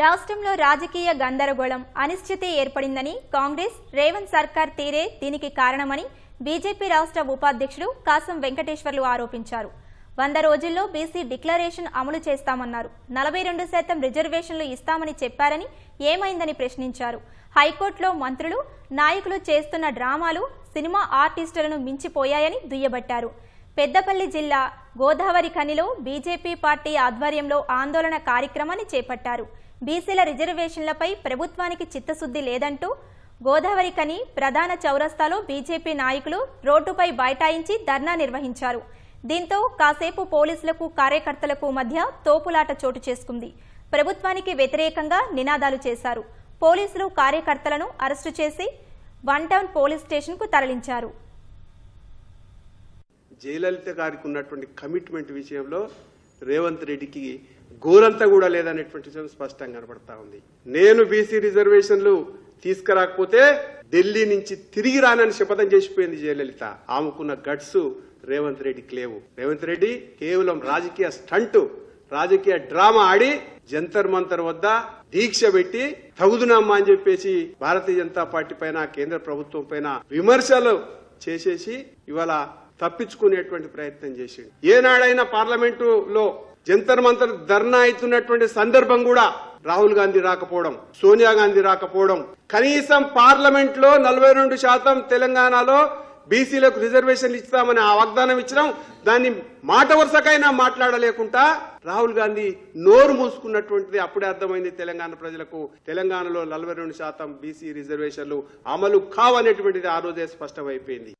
రాష్ట్రంలో రాజకీయ గందరగోళం అనిశ్చితి ఏర్పడిందని కాంగ్రెస్ రేవంత్ సర్కార్ తీరే దీనికి కారణమని బీజేపీ రాష్ట్ర ఉపాధ్యక్షుడు కాసం వెంకటేశ్వర్లు ఆరోపించారు. వంద రోజుల్లో బీసీ డిక్లరేషన్ అమలు చేస్తామన్నారు. నలభై రెండు శాతం రిజర్వేషన్లు ఇస్తామని చెప్పారని ఏమైందని ప్రశ్నించారు. హైకోర్టులో మంత్రులు నాయకులు చేస్తున్న డ్రామాలు సినిమా ఆర్టిస్టులను మించిపోయాయని దుయ్యబట్టారు. పెద్దపల్లి జిల్లా గోదావరి ఖనిలో బీజేపీ పార్టీ ఆధ్వర్యంలో ఆందోళన కార్యక్రమాన్ని చేపట్టారు. బీసీల రిజర్వేషన్లపై ప్రభుత్వానికి చిత్తశుద్ధి లేదంటూ గోదావరి ఖని ప్రధాన చౌరస్తాలో బీజేపీ నాయకులు రోడ్డుపై బైఠాయించి ధర్నా నిర్వహించారు. దీంతో కాసేపు పోలీసులకు కార్యకర్తలకు మధ్య తోపులాట చోటు చేసుకుంది. ప్రభుత్వానికి వ్యతిరేకంగా నినాదాలు చేశారు. పోలీసులు కార్యకర్తలను అరెస్టు చేసి వన్ టౌన్ పోలీస్ స్టేషన్కు తరలించారు. జయలలిత గారికి ఉన్నటువంటి కమిట్మెంట్ విషయంలో రేవంత్ రెడ్డికి గోరంతా కూడా లేదనేటువంటి విషయం స్పష్టంగా కనబడతా ఉంది. నేను బీసీ రిజర్వేషన్లు తీసుకురాకపోతే ఢిల్లీ నుంచి తిరిగి రానని శపథం చేసిపోయింది జయలలిత. ఆమెకున్న గట్స్ రేవంత్ రెడ్డికి లేవు. రేవంత్ రెడ్డి కేవలం రాజకీయ స్టంట్ రాజకీయ డ్రామా ఆడి జంతర్ మంతర్ వద్ద దీక్ష పెట్టి తగుదునమ్మా అని చెప్పేసి భారతీయ జనతా పార్టీ పైన కేంద్ర ప్రభుత్వం పైన విమర్శలు చేసేసి ఇవాళ తప్పించుకునేటువంటి ప్రయత్నం చేసిండు. ఏనాడైనా పార్లమెంటు లో జంతర్ మంతర్ ధర్నా అవుతున్నటువంటి సందర్భం కూడా రాహుల్ గాంధీ రాకపోవడం సోనియా గాంధీ రాకపోవడం కనీసం పార్లమెంట్లో నలభై రెండు శాతం తెలంగాణలో బీసీలకు రిజర్వేషన్లు ఇస్తామని ఆ వాగ్దానం ఇచ్చినాం. దాన్ని మాట వరుసకైనా మాట్లాడలేకుండా రాహుల్ గాంధీ నోరు మూసుకున్నటువంటిది అప్పుడే అర్థమైంది తెలంగాణ ప్రజలకు. తెలంగాణలో నలభై రెండు శాతం బీసీ రిజర్వేషన్లు అమలు కావనేటువంటిది ఆ రోజే స్పష్టమైపోయింది.